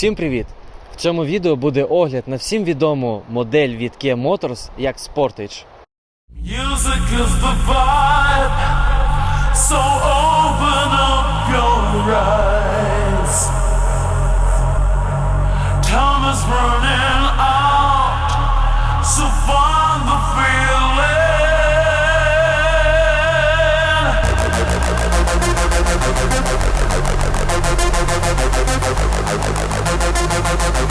Всім привіт! В цьому відео буде огляд на всім відому модель від Kia Motors як Sportage. Music is the vibe, so open up your eyes. Time is running out, so find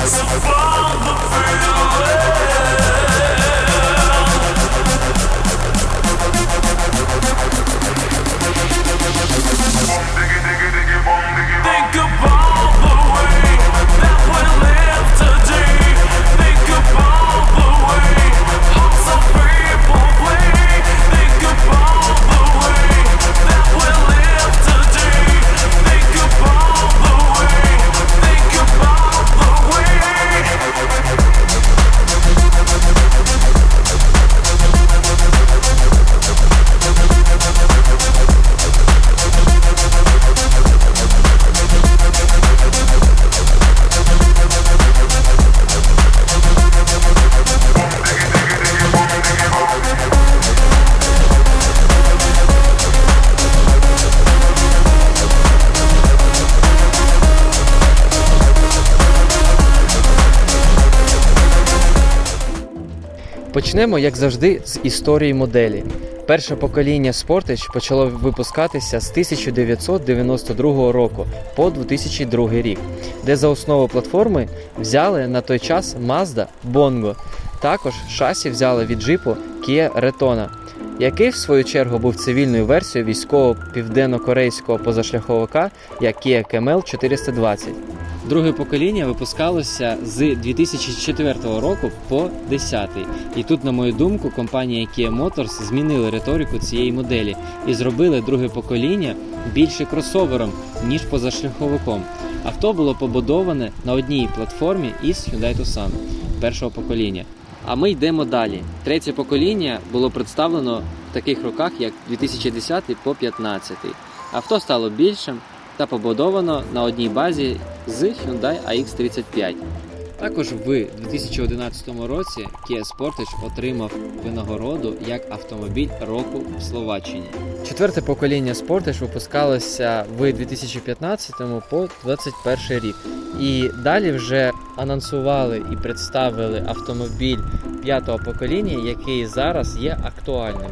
So far, the feeling. Почнемо, як завжди, з історії моделі. Перше покоління Sportage почало випускатися з 1992 року по 2002 рік, де за основу платформи взяли на той час Mazda Bongo. Також шасі взяли від джипу Kia Retona, який в свою чергу був цивільною версією військового південно-корейського позашляховика як Kia Camel 420. Друге покоління випускалося з 2004 року по 10. І тут, на мою думку, компанія Kia Motors змінили риторику цієї моделі і зробили друге покоління більше кросовером, ніж позашляховиком. Авто було побудоване на одній платформі із Hyundai Tucson першого покоління. А ми йдемо далі. Третє покоління було представлено в таких роках, як 2010 по 2015. Авто стало більшим та побудовано на одній базі з Hyundai AX35. Також в 2011 році Kia Sportage отримав винагороду як автомобіль року в Словаччині. Четверте покоління Sportage випускалося в 2015 по 2021 рік. І далі вже анонсували і представили автомобіль п'ятого покоління, який зараз є актуальним.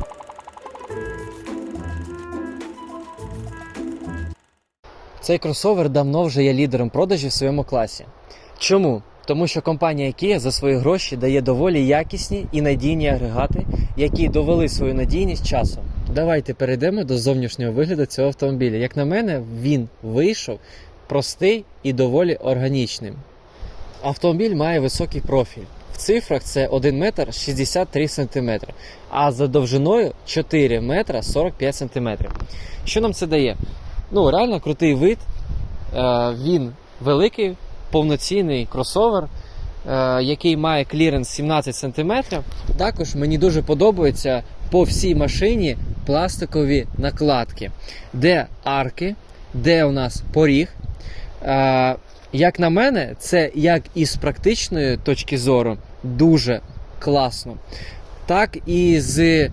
Цей кросовер давно вже є лідером продажів в своєму класі. Чому? Тому що компанія Kia за свої гроші дає доволі якісні і надійні агрегати, які довели свою надійність часом. Давайте перейдемо до зовнішнього вигляду цього автомобіля. Як на мене, він вийшов простий і доволі органічним. Автомобіль має високий профіль. В цифрах це 1 метр 63 сантиметри, а за довжиною 4 метра 45 сантиметрів. Що нам це дає? Ну, реально крутий вид. Е, Він великий, повноцінний кросовер, е, який має кліренс 17 см. Також мені дуже подобаються по всій машині пластикові накладки, де арки, де у нас поріг. Е, Як на мене, це як із практичної точки зору дуже класно. Так і з е,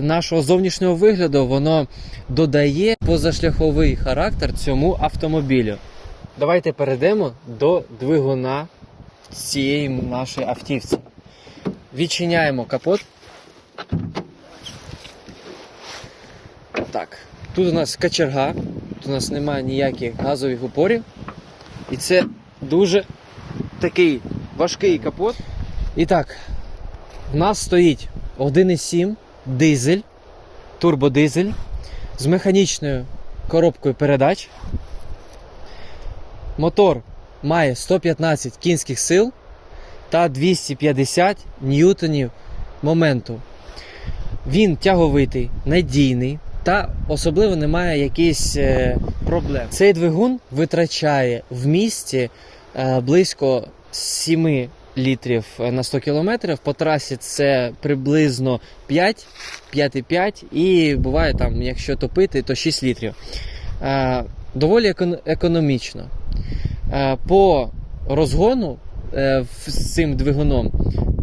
нашого зовнішнього вигляду воно додає позашляховий характер цьому автомобілю. Давайте перейдемо до двигуна цієї нашої автівці. Відчиняємо капот. Так, тут у нас качерга, тут у нас немає ніяких газових упорів. І це дуже такий важкий капот. І так, у нас стоїть 1,7 дизель, турбодизель з механічною коробкою передач. Мотор має 115 кінських сил та 250 ньютонів моменту. Він тяговитий, надійний та особливо немає якихось е, проблем. Цей двигун витрачає в місті е, близько 7 літрів на 100 кілометрів. По трасі це приблизно 5, 5,5 і буває там, якщо топити, то 6 літрів. Е, доволі економічно. Е, по розгону е, з цим двигуном,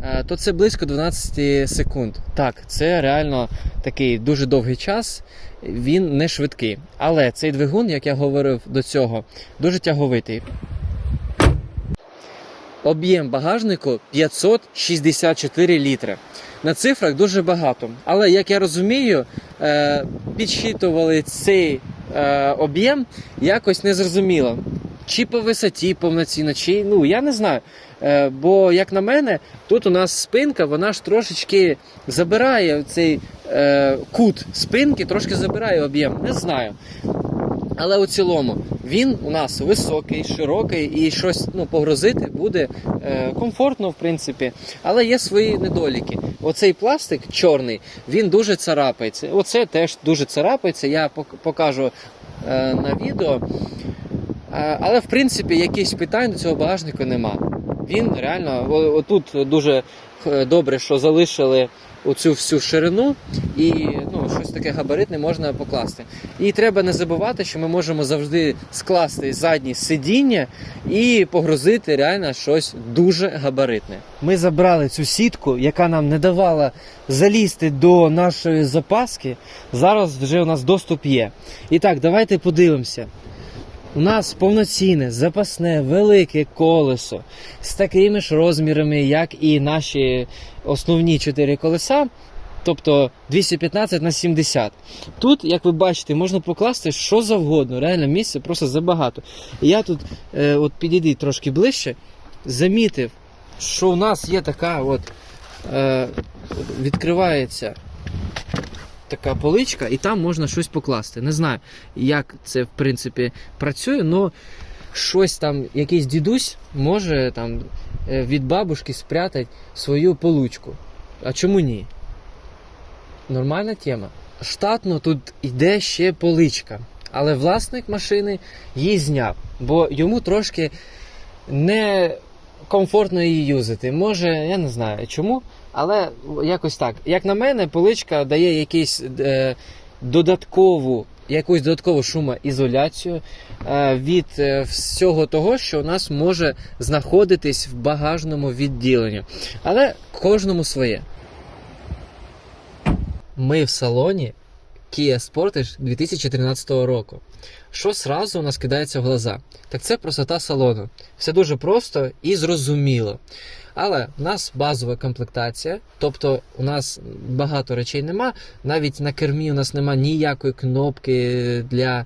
е, то це близько 12 секунд. Так, це реально такий дуже довгий час. Він не швидкий. Але цей двигун, як я говорив до цього, дуже тяговитий. Об'єм багажнику 564 літри. На цифрах дуже багато. Але як я розумію, е, підсчитували цей е, об'єм якось незрозуміло. Чи по висоті повноцінно, чи ну я не знаю. Е, бо, як на мене, тут у нас спинка, вона ж трошечки забирає цей кут спинки, трошки забирає об'єм. Не знаю. Але у цілому він у нас високий, широкий і щось ну, погрузити буде е, комфортно, в принципі. Але є свої недоліки. Оцей пластик чорний, він дуже царапається. Оце теж дуже царапається. Я покажу е, на відео. Е, але в принципі якихось питань до цього багажника нема. Він реально отут дуже е, добре, що залишили оцю всю ширину, і ну, щось таке габаритне можна покласти. І треба не забувати, що ми можемо завжди скласти задні сидіння і погрузити реально щось дуже габаритне. Ми забрали цю сітку, яка нам не давала залізти до нашої запаски. Зараз вже у нас доступ є. І так, давайте подивимося. У нас повноцінне, запасне, велике колесо з такими ж розмірами, як і наші основні чотири колеса, тобто 215 на 70. Тут, як ви бачите, можна покласти що завгодно. Реально місця просто забагато. Я тут, е, от підійди трошки ближче, замітив, що у нас є така от е, відкривається така поличка, і там можна щось покласти. Не знаю, як це в принципі працює, але щось там, якийсь дідусь може там е, від бабушки спрятати свою получку. А чому ні? Нормальна тема. Штатно тут йде ще поличка, але власник машини її зняв, бо йому трошки не комфортно її юзати. Може, я не знаю чому, але якось так. Як на мене, поличка дає якийсь е, додаткову, якусь додаткову шумоізоляцію е, від е, всього того, що у нас може знаходитись в багажному відділенні. Але кожному своє. Ми в салоні Kia Sportage 2013 року. Що сразу у нас кидається в глаза? Так це простота салону. Все дуже просто і зрозуміло. Але в нас базова комплектація, тобто у нас багато речей нема. Навіть на кермі у нас нема ніякої кнопки для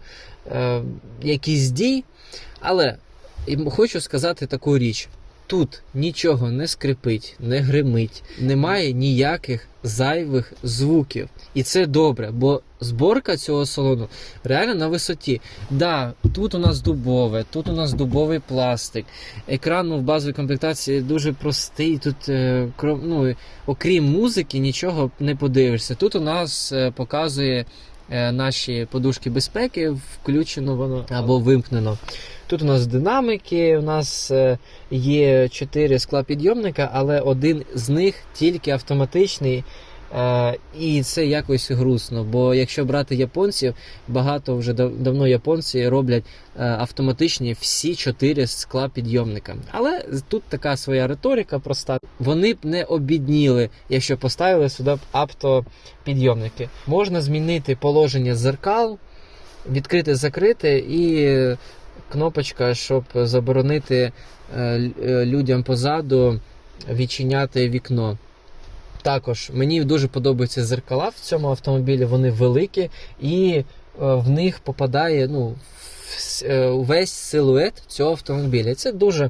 е, якихось дій. Але хочу сказати таку річ: тут нічого не скрипить, не гримить, немає ніяких зайвих звуків. І це добре, бо зборка цього салону реально на висоті. Да, тут у нас дубове, тут у нас дубовий пластик. Екран ну, в базовій комплектації дуже простий. Тут, е, ну, окрім музики, нічого не подивишся. Тут у нас е, показує е, наші подушки безпеки, включено воно або вимкнено. Тут у нас динамики, у нас е, є 4 склапідйомника, але один з них тільки автоматичний. Е, і це якось грустно, бо якщо брати японців, багато вже давно японці роблять е, автоматичні всі чотири скла підйомника. Але тут така своя риторика проста. Вони б не обідніли, якщо поставили сюди автопідйомники. Можна змінити положення зеркал, відкрити, закрити і кнопочка, щоб заборонити е, е, людям позаду відчиняти вікно. Також мені дуже подобаються зеркала в цьому автомобілі, вони великі і е, в них попадає ну, увесь силует цього автомобіля. Це дуже,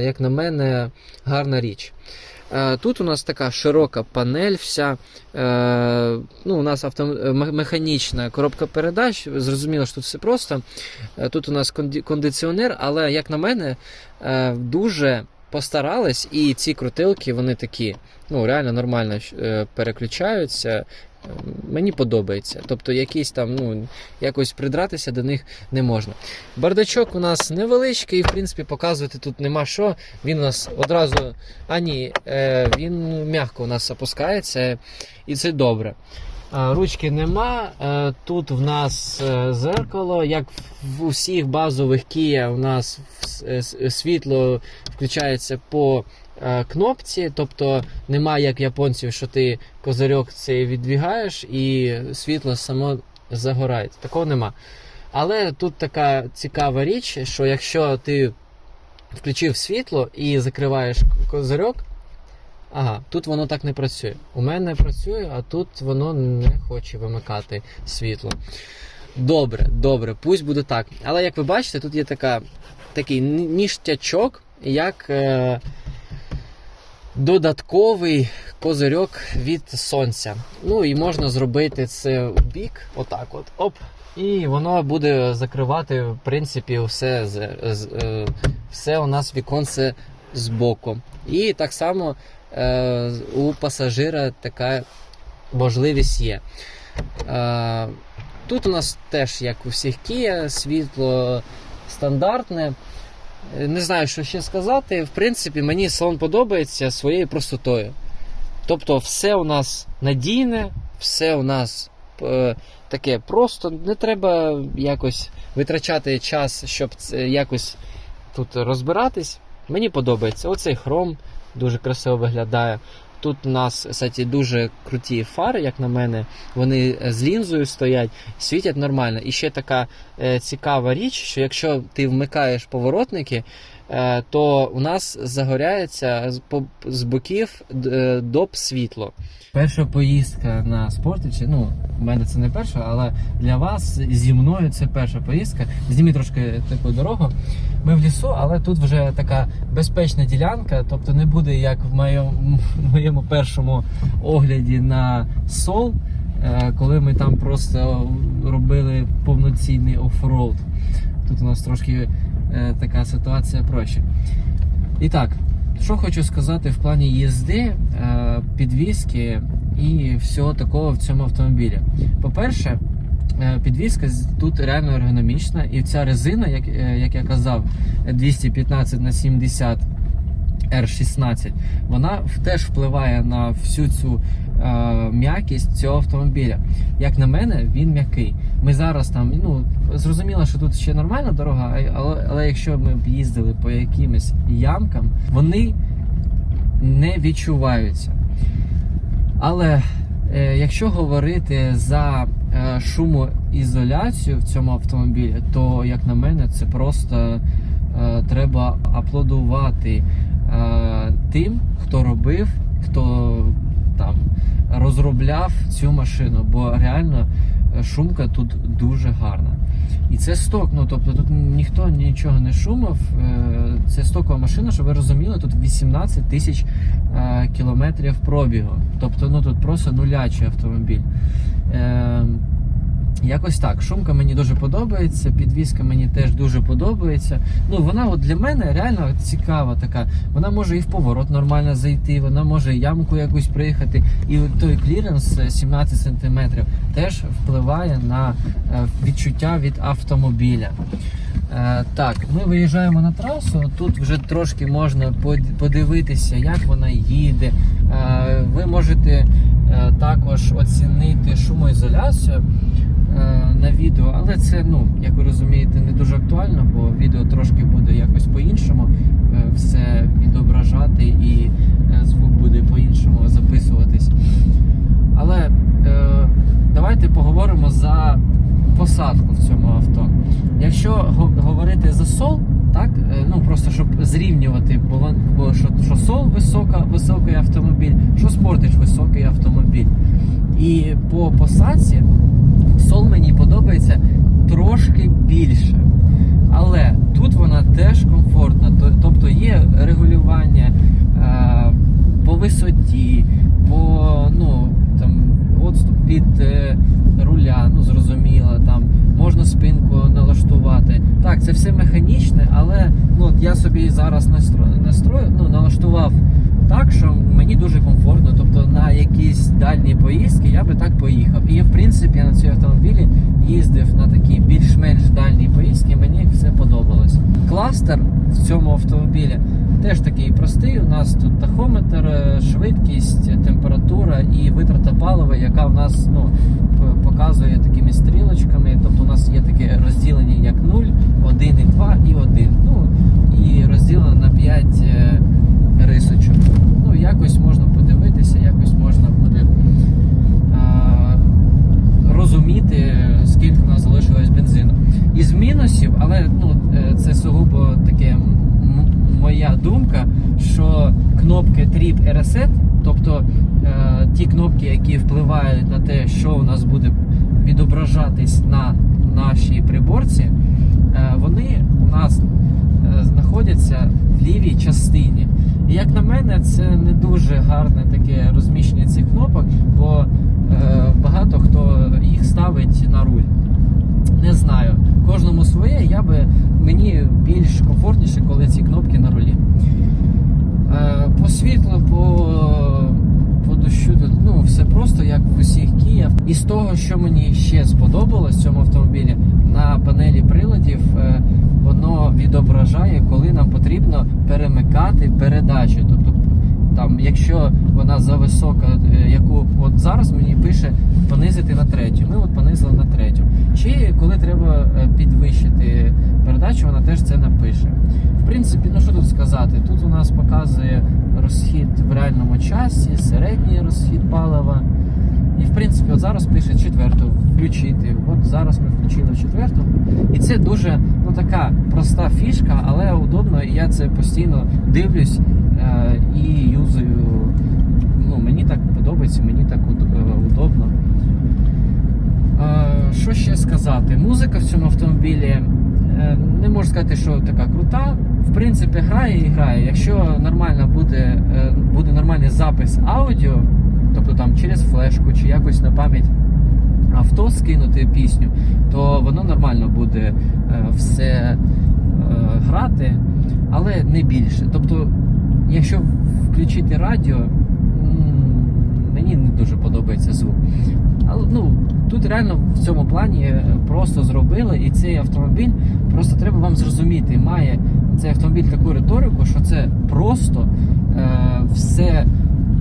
як на мене, гарна річ. Е, Тут у нас така широка панель, вся. Е, ну, у нас авто, е, коробка передач. Зрозуміло, що тут все просто. Тут у нас кондиціонер, але, як на мене, дуже постарались, і ці крутилки, вони такі, ну, реально нормально переключаються. Мені подобається. Тобто, якісь там, ну, якось придратися до них не можна. Бардачок у нас невеличкий, і в принципі, показувати тут нема що. Він у нас одразу. А ні, е, він м'яко у нас опускається, і це добре. Ручки нема. Е, Тут в нас е, зеркало. Як в усіх базових Kia, у нас світло включається по кнопці, тобто немає як японців, що ти козирьок цей віддвігаєш і світло само загорає. Такого нема. Але тут така цікава річ, що якщо ти включив світло і закриваєш козирьок, ага, тут воно так не працює. У мене працює, а тут воно не хоче вимикати світло. Добре, добре, пусть буде так. Але як ви бачите, тут є така, такий ніштячок, як е, додатковий козирьок від сонця. Ну і можна зробити це в бік, отак от. Оп. І воно буде закривати, в принципі, все, е, все у нас віконце з боку. І так само е, у пасажира така можливість є. Е, тут у нас теж, як у всіх Kia, світло стандартне. Е, Не знаю, що ще сказати. В принципі, мені салон подобається своєю простотою. Тобто, все у нас надійне, все у нас е, таке просто. Не треба якось витрачати час, щоб це якось тут розбиратись. Мені подобається. Оцей хром дуже красиво виглядає. Тут у нас кстати, дуже круті фари, як на мене. Вони з лінзою стоять, світять нормально. І ще така е, цікава річ, що якщо ти вмикаєш поворотники, е, то у нас загоряється з, боків е, доп світло. Перша поїздка на спортичі, ну, у мене це не перша, але для вас зі мною це перша поїздка. Зніміть трошки таку дорогу. Ми в лісу, але тут вже така безпечна ділянка, тобто не буде як в моєму, в моєму першому огляді на сол, е, коли ми там просто робили повноцінний оффроуд. Тут у нас трошки е, така ситуація проще. І так, що хочу сказати в плані їзди, е, підвіски і всього такого в цьому автомобілі. По-перше, е, підвіска тут реально ергономічна, і ця резина, як, е, як я казав, 215 на 70 R16, вона теж впливає на всю цю е, м'якість цього автомобіля. Як на мене, він м'який. Ми зараз там, ну зрозуміло, що тут ще нормальна дорога, але, але якщо ми б їздили по якимось ямкам, вони не відчуваються. Але е, якщо говорити за е, шумоізоляцію в цьому автомобілі, то як на мене, це просто е, треба аплодувати е, тим, хто робив, хто там розробляв цю машину, бо реально е, шумка тут дуже гарна. І це сток, ну тобто тут ніхто нічого не шумав. е, Це стокова машина, щоб ви розуміли, тут 18 тисяч е, кілометрів пробігу. Тобто, ну тут просто нулячий автомобіль. Е, Якось так. Шумка мені дуже подобається, підвізка мені теж дуже подобається. Ну, вона от для мене реально цікава така. Вона може і в поворот нормально зайти, вона може ямку якусь приїхати. І той кліренс е, 17 см теж впливає на е, відчуття від автомобіля. Е, Так, ми виїжджаємо на трасу. Тут вже трошки можна под- подивитися, як вона їде. Е, Ви можете е, також оцінити шумоізоляцію е, на відео, але це, ну, як ви розумієте, не дуже актуально, бо відео трошки буде якось по-іншому е, все відображати і е, звук буде по-іншому записуватись. Але е, давайте поговоримо за посадку в цьому авто. Якщо го- говорити за сол, так, е, ну просто щоб зрівнювати, вон- бо що, що сол висока, високий автомобіль, що спортич високий автомобіль. І по посадці сол мені подобається трошки більше. Але тут вона теж комфортна. Тобто є регулювання е, по висоті, по ну, там, отступ від е, руля, ну зрозуміло, там можна спинку налаштувати. Так, це все механічне, але ну, от я собі зараз настрою, настрою ну, налаштував так, що мені дуже якісь дальні поїздки я би так поїхав. І в принципі на цьому автомобілі їздив на такі більш-менш дальні поїздки, мені все подобалось. Кластер в цьому автомобілі теж такий простий. У нас тут тахометр, е, швидкість, температура і витрата палива, яка в нас ну, показує такими стрілочками. Тобто у нас є таке розділення як 0, 1 і 2 і 1. Ну, і розділено на 5 е, рисочок. Ну, якось можна подивитися, якось можна буде а, розуміти, скільки у нас залишилось бензину. Із мінусів, але ну, е, це сугубо таке моя думка, що кнопки Trip і Reset, тобто е, ті кнопки, які впливають на те, що у нас буде відображатись на нашій приборці, е, вони у нас знаходяться в лівій частині. І як на мене, це не дуже гарне таке розміщення цих кнопок, бо багато хто їх ставить на руль. Не знаю. Кожному своє, я би мені більш комфортніше, коли ці кнопки на рулі. Е, по світлу, по, по дощу, ну, все просто як в усіх Київ. І з того, що мені ще сподобалось в цьому автомобілі, на панелі приладів е, воно відображає, коли нам потрібно перемикати передачу. Там, якщо вона зависока, е, яку от зараз мені пише понизити на третю. Ми от понизили на третю. Чи коли треба е, підвищити передачу, вона теж це напише. В принципі, ну що тут сказати? Тут у нас показує розхід в реальному часі, середній розхід палива. І в принципі, от зараз пише четверту включити. От зараз ми включили четверту. І це дуже така проста фішка, але удобно, і я це постійно дивлюсь е, і юзаю. Ну, мені так подобається, мені так е, удобно. Е, Що ще сказати? Музика в цьому автомобілі е, не можу сказати, що така крута. В принципі, грає і грає. Якщо нормально буде, е, буде нормальний запис аудіо, тобто там через флешку чи якось на пам'ять авто скинути пісню, то воно нормально буде все е, грати, але не більше. Тобто, якщо включити радіо, мені не дуже подобається звук. Але ну тут реально в цьому плані е, просто зробили, і цей автомобіль просто треба вам зрозуміти. Має цей автомобіль таку риторику, що це просто е, все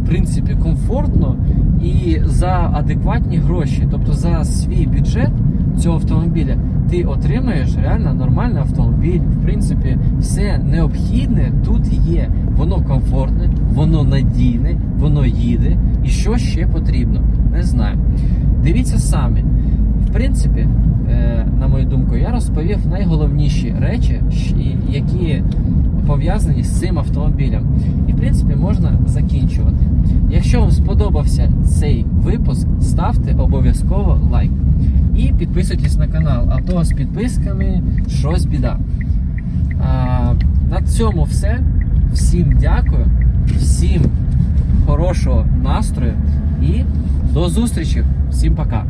в принципі комфортно і за адекватні гроші, тобто за свій бюджет цього автомобіля, ти отримаєш реально нормальний автомобіль. В принципі, все необхідне тут є. Воно комфортне, воно надійне, воно їде. І що ще потрібно? Не знаю. Дивіться самі. В принципі, е, на мою думку, я розповів найголовніші речі, які пов'язані з цим автомобілем. І в принципі можна закінчувати. Якщо вам сподобався цей випуск, ставте обов'язково лайк. І підписуйтесь на канал, а то з підписками щось біда. А, на цьому все. Всім дякую, всім хорошого настрою і до зустрічі. Всім пока.